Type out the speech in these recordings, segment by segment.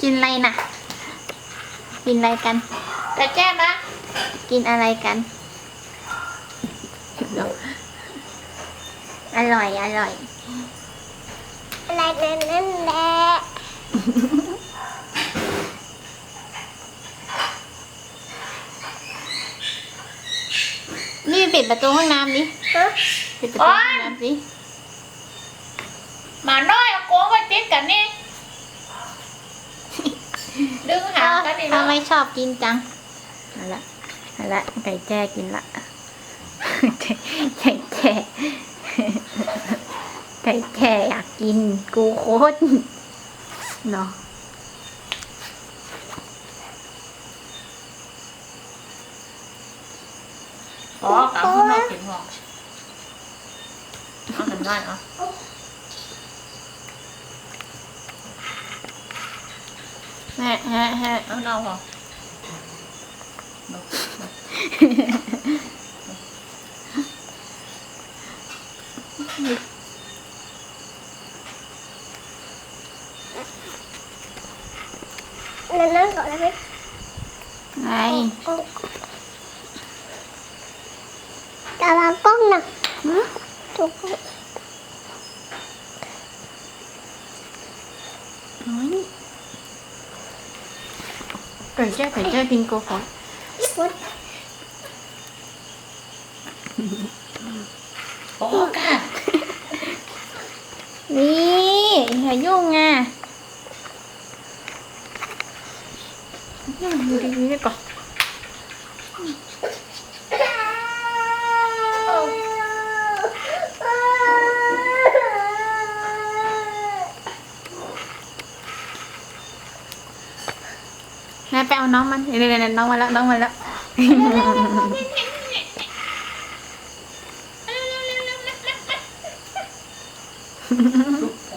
กินอะไรนะกินอะไรกันแต่แจ้นะกินอะไรกัน อร่อย อร่อย อะไรนั่นนั่นแหละนี่ปิดประตูห้องน้ำดิฮะปิดประตูห้องน้ำดิ หมาน้อยเอาโก้มาติดกันนี่ดึงหางกันนี่ทำเนาะไมชอบกินจังเอาละเอาละไก่แจ้กินละ ไก่แจ้ไก่แจ้อยากกินกูโคตรเนาะอ๋อกับข้างนอกเห็นหอกเอาทำได้เหรอ แฮะแฮะแฮะเอาเราเหรอนั่ นนั่นก่อนนะพี่ไงตาลากล้องนะ หึ ถูก โอ้ยนี่ไก่แจ้ไก่แจ้กินโกโก้ พุด โอ้ค่ะ นี่อย่ายุ่งอะอยู่ดีๆได้ก่อนนายไป เอาน้องมันเดี๋ยวๆๆน้องมาแล้วน้องมาแล้ว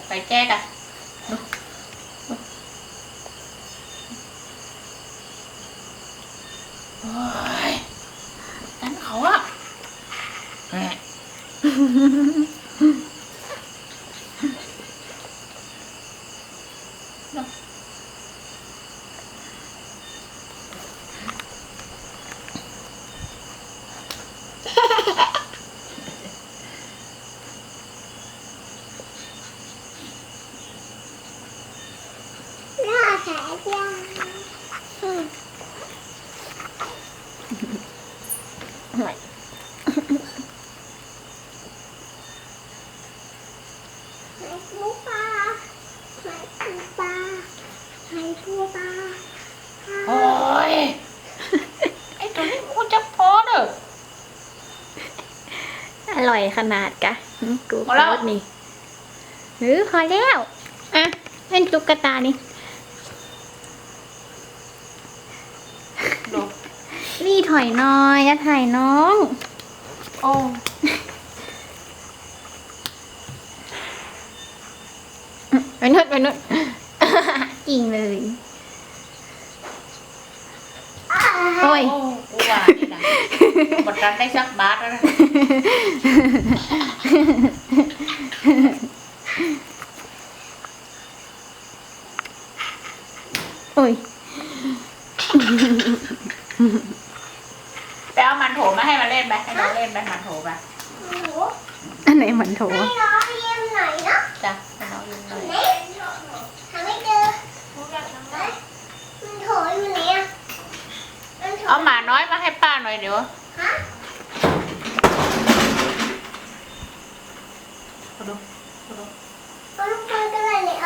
ไปแจ้กันโอ้ยนั่นเขาอะแหม หน้าแผลยา อร่อย ไข่ปูปลาไข่ปูปลาไข่ปูปลา โอ้ย ไอ้ตัวนี้กูจะพอเด้อ อร่อยขนาดกะหึกูพอแล้วโคตรนี่หรือพอแล้วอะเล่นตุ๊กตานี่ดูนี่ถอยหน้อยจะถ่ายน้อง โอ้ไปนุดไปนุดกิ่งเลย โอ้ยโอ้กูว่านี่นะบดรันได้สักบาทแล้วนะโอ้ยไปเอามันโถมาให้มันเล่นไปให้น้องเล่นไปมันโถไปโอ้โหอันไหนเหมือนโถให้น้องเยี่ยมหน่อยเนาะจ้ะให้น้องเล่นหน่อย ไหนหาไม่เจอมันโถอยู่ไหนอะมันโถ เอาหมาน้อยมาให้ป้าหน่อยเดี๋ยว ฮะ ดู เอาลูกบอลก็ได้เลยเอาลูกบอลก็ได้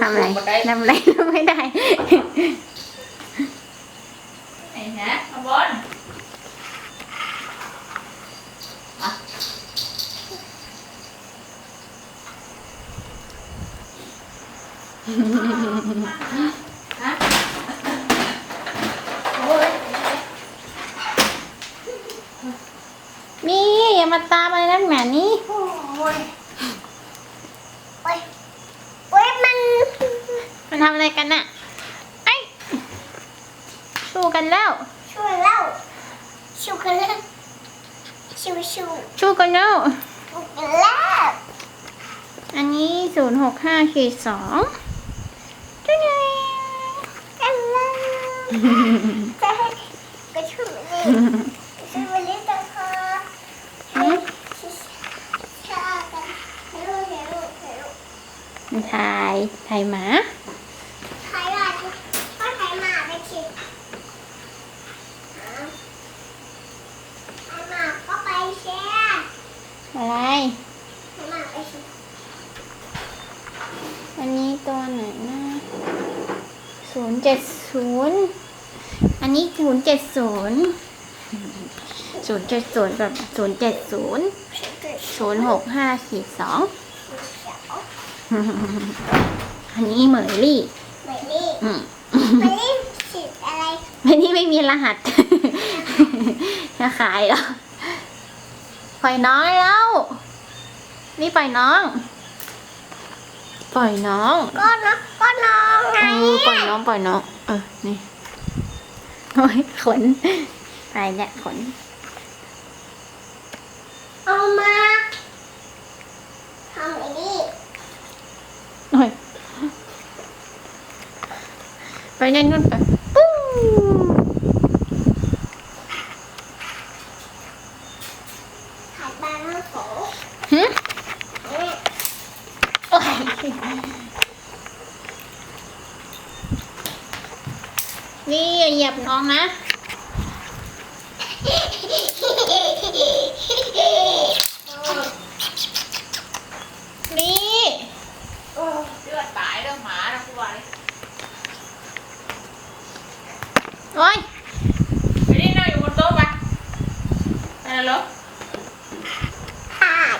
ทำอะไรดูบันไดทำอะไรไม่ได้ไหนนะขบนอะฮะโอ้ยนี่อย่ามาตามอะไรนักหนานี่ โอ้ย โอ้ยโอ้ยมัน มัน ทำอะไรกันน่ะไอ้สู้กันแล้ว ช่วยเล่าชิวกันแล้วชิวชิวสู้กันแล้วชิวกันแล้วอันนี้ศูนย์หกห้าขีดสองจุ๊ยกันเลยจะให้กระชุ่มเลยช่วยมาเล่นกันค่ะให้ชากันให้ลูกให้ลูกให้ลูกถ่ายถ่ายหมา ใครว่าก็ใครมาไปชิดใครมาก็ไปแชร์ อะไร ใครมาไปชิด อันนี้ตัวไหนนะศูนย์ เจ็ดศูนย์อันนี้ศูนย์เจ็ดศูนย์ศูนย์เจ็ดศูนย์กับศูนย์เจ็ดศูนย์ศูนย์หกห้าขีดสองอันนี้เหมยลี่เหมือนนี่อืมมาเล่นฉีดอะไรอันนี้ไม่มีรหัสจะขายเหรอปล่อยน้องแล้ว นี่ปล่อยน้อง ปล่อยน้อง ก็น้องก็น้องไงเออปล่อยน้องปล่อยน้อง เออ นี่ โอ้ยขนไปเนี่ยขน เอามาทำไอ้นี่โอ้ยไปยันนู่นไปปุ้ง ขายปลาหน้าโข หึ เนี่ย โอ้ยนี่ อย่าเหยียบน้องนะ นี่โอ้เลือดตายเรื่องหมานะคุณวายโอ้ยไปนี่นั่งอยู่บนโต๊ะไปไปแล้วเหรอขาด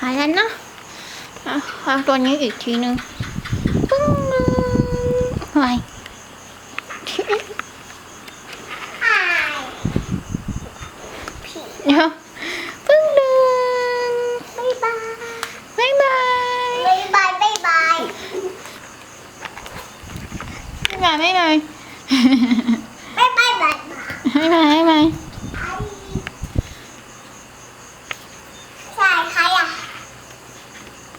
หายแล้วนะอะเอาตัวนี้อีกทีนึงปึ้งไว้ ขายผี เดี๋ยวปึ้งดึง บ๊ายบาย บ๊ายบาย บ๊ายบายบ๊ายบาย บ๊ายบายบ๊ายบาย